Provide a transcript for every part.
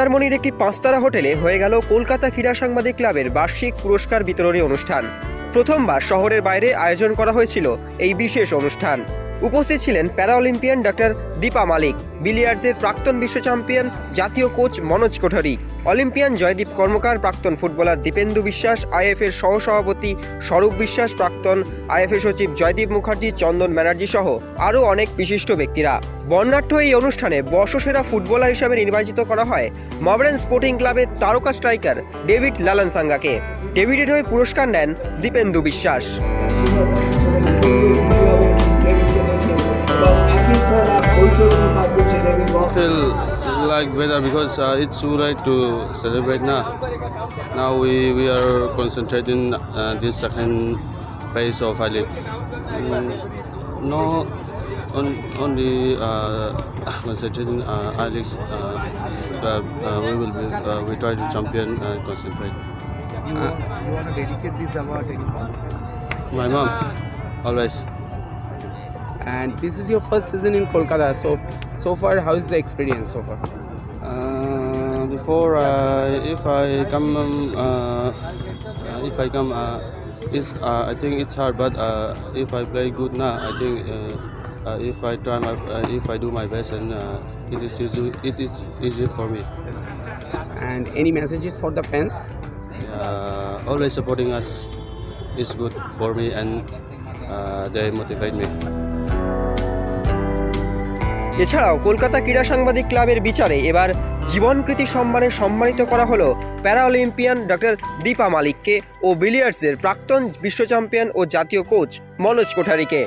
মন্দারমণির একটি পাঁচতারা হোটেলে হয়ে গেল কলকাতা ক্রীড়া সাংবাদিক ক্লাবের বার্ষিক পুরস্কার বিতরণী অনুষ্ঠান। প্রথমবার শহরের বাইরে আয়োজন করা হয়েছিল এই বিশেষ অনুষ্ঠান। উপস্থিত ছিলেন প্যারাঅলিম্পিয়ান ডক্টর দীপা মালিক, বিলিয়ার্ডসের প্রাক্তন বিশ্ব চ্যাম্পিয়ন জাতীয় কোচ মনোজ কোঠারি, অলিম্পিয়ান জয়দীপ কর্মকার প্রাক্তন ফুটবলার দীপেন্দু বিশ্বাস, আইএফের সহসভাপতি স্বরূপ বিশ্বাস প্রাক্তন আইএফএ সচিব জয়দীপ মুখার্জি, চন্দন ব্যানার্জি সহ আরও অনেক বিশিষ্ট ব্যক্তিরা। বর্ণাঢ্য এই অনুষ্ঠানে বর্ষসেরা ফুটবলার হিসাবে নির্বাচিত করা হয় মবরেন স্পোর্টিং ক্লাবের তারকা স্ট্রাইকার ডেভিড লালান সাঙ্গাকে ডেভিডের হয়ে পুরস্কার নেন দীপেন্দু বিশ্বাস। Feel like better because uh, it's too late to celebrate now. Now we, we are concentrating uh, this second phase of I League. Mm, no, on, only uh, concentrating uh, I Uh, uh, uh, we will be, uh, we try to champion and concentrate. You, you want to dedicate this award to anyone? My mom, always. And this is your first season in Kolkata. So, so far, how is the experience so far? Uh, before uh, if I come um, uh, uh, if I come uh, it's uh, I think it's hard but uh, if I play good now I think uh, uh, if I try my uh, if I do my best and uh, it is easy, it is easy for me And any messages for the fans? uh, always supporting us is good for me and uh, they motivate me এছাড়াও কলকাতা ক্রীড়া সাংবাদিক ক্লাবের বিচারে এবার জীবনকৃতি সম্মানে সম্মানিত করা হলো প্যারা অলিম্পিয়ান ডক্টর দীপা মালিককে ও বিলিয়ার্সের প্রাক্তন বিশ্ব চ্যাম্পিয়ন ও জাতীয় কোচ মনোজ কোঠারিকে।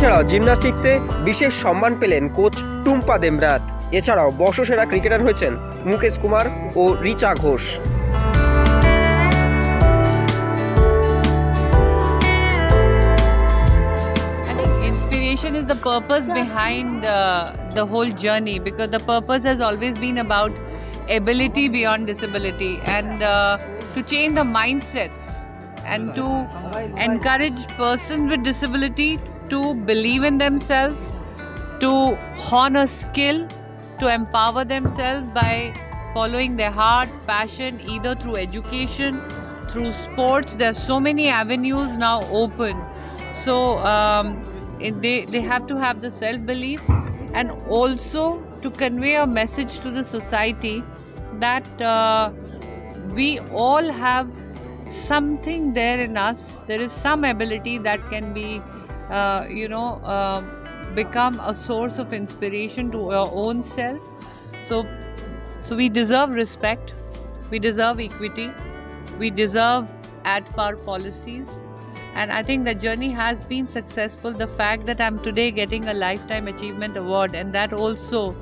এছাড়াও জিমন্যাস্টিক্সে বিশেষ সম্মান পেলেন কোচ টুম্পা দেমরাত এছাড়াও বর্ষসেরা ক্রিকেটার হয়েছেন মুকেশ কুমার ও Richa Ghosh is the purpose behind uh, the whole journey because the purpose has always been about ability beyond disability and uh, to change the mindsets and to encourage persons with disability to believe in themselves, to hone a skill, to empower themselves by following their heart, passion, either through education, through sports. There are so many avenues now open. So um, they, they have to have the self belief and also to convey a message to the society that uh, we all have something there in us. There is some ability that can be, uh, you know, um become a source of inspiration to our own self. So, so we deserve respect. We deserve equity. We deserve at par policies. And I think the journey has been successful. The fact that I'm today getting a Lifetime Achievement Award, and that also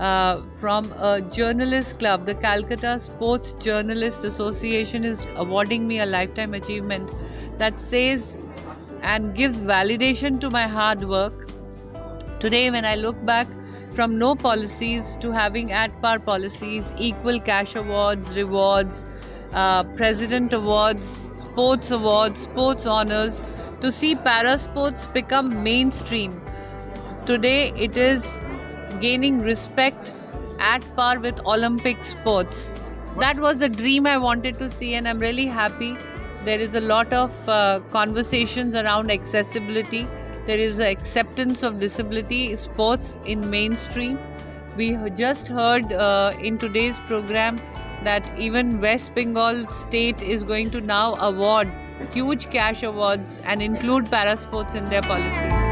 uh, from a journalist club, the Calcutta Sports Journalist Association is awarding me a Lifetime Achievement that says and gives validation to my hard work. Today, when I look back from no policies to having at par policies, equal cash awards, rewards, uh, president awards, sports awards, sports honors, to see para sports become mainstream. Today, it is gaining respect at par with Olympic sports. That was the dream I wanted to see, and I'm really happy. There is a lot of uh, conversations around accessibility. There is acceptance of disability sports in mainstream. We just heard uh, in today's program that even West Bengal state is going to now award huge cash awards and include para sports in their policies.